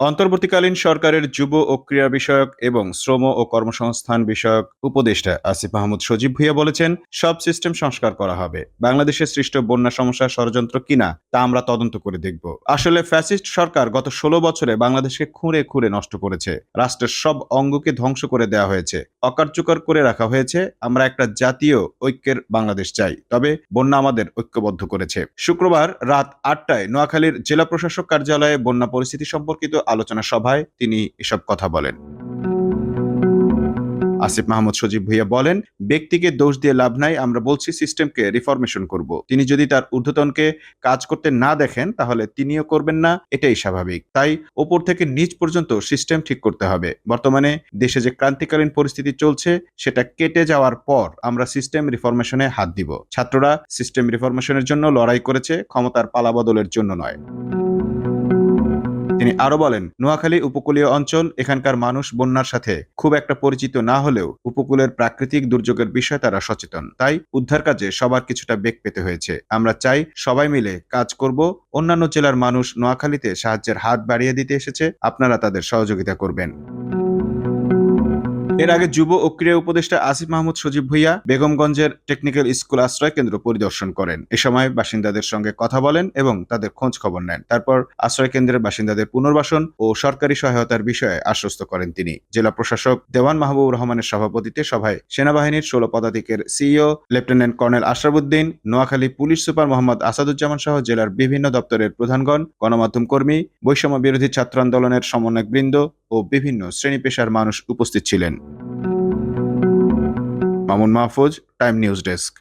অন্তর্বর্তীকালীন সরকারের যুব ও ক্রীড়া বিষয়ক এবং শ্রম ও কর্মসংস্থান বিষয়ক উপদেষ্টা আসিফ মাহমুদ সজীব ভুইয়া বলেছেন, সব সিস্টেম সংস্কার করা হবে। বাংলাদেশে সৃষ্ট বন্যা সমস্যা ষড়যন্ত্র কিনা, তা আমরা তদন্ত করে দেখব। আসলে ফ্যাসিস্ট সরকার গত ষোলো বছরে বাংলাদেশকে খুঁড়ে খুঁড়ে নষ্ট করেছে। রাষ্ট্রের সব অঙ্গকে ধ্বংস করে দেওয়া হয়েছে। অকার্যকর করে রাখা হয়েছে, আমরা একটা জাতীয় ঐক্যের বাংলাদেশ চাই। তবে বন্যা আমাদের ঐক্যবদ্ধ করেছে। শুক্রবার রাত আটটায় নোয়াখালীর জেলা প্রশাসক কার্যালয়ে বন্যা পরিস্থিতি সম্পর্কিত আলোচনা সভায় তিনি এসব কথা বলেন। আসিফ মাহমুদ সজীব ভুইয়া বলেন, ব্যক্তিকে দোষ দিয়ে লাভ নাই, আমরা বলছি সিস্টেমকে রিফরমেশন করব। তিনি যদি তার ঊর্ধ্বতনকে কাজ করতে না দেখেন, তাহলে তিনিও করবেন না, এটাই স্বাভাবিক। তাই ওপর থেকে নিচ পর্যন্ত সিস্টেম ঠিক করতে হবে। বর্তমানে দেশে যে ক্রান্তিকালীন পরিস্থিতি চলছে, সেটা কেটে যাওয়ার পর আমরা সিস্টেম রিফরমেশনে হাত দিব। ছাত্ররা সিস্টেম রিফরমেশনের জন্য লড়াই করেছে, ক্ষমতার পালাবদলের জন্য নয়। তিনি আরও বলেন, নোয়াখালী উপকূলীয় অঞ্চল, এখানকার মানুষ বন্যার সাথে খুব একটা পরিচিত না হলেও উপকূলের প্রাকৃতিক দুর্যোগের বিষয়ে তারা সচেতন। তাই উদ্ধার কাজে সবার কিছুটা বেগ পেতে হয়েছে। আমরা চাই সবাই মিলে কাজ করব। অন্যান্য জেলার মানুষ নোয়াখালীতে সাহায্যের হাত বাড়িয়ে দিতে এসেছে। আপনারা তাদের সহযোগিতা করবেন। এর আগে যুব ও ক্রীড়া উপদেষ্টা আসিফ মাহমুদ সজীব ভুইয়া বেগমগঞ্জের টেকনিক্যাল স্কুল আশ্রয় কেন্দ্র পরিদর্শন করেন। এ সময় বাসিন্দাদের সঙ্গে কথা বলেন এবং তাদের খোঁজ খবর নেন। তারপর আশ্রয় কেন্দ্রের বাসিন্দাদের পুনর্বাসন ও সরকারি সহায়তার বিষয়ে আশ্বস্ত করেন তিনি। জেলা প্রশাসক দেওয়ান মাহবুব রহমানের সভাপতিত্বে সভায় সেনাবাহিনীর ষোলো পদাতিকের CEO, lieutenant colonel Ashrafuddin, Noakhali police super Mohammad Asaduzzaman সহ জেলার বিভিন্ন দপ্তরের প্রধানগণ, গণমাধ্যম কর্মী, বৈষম্য বিরোধী ছাত্র আন্দোলনের সমন্বয়ক বৃন্দ ও বিভিন্ন শ্রেণি পেশার মানুষ উপস্থিত ছিলেন। Mamun Mahfuz time news desk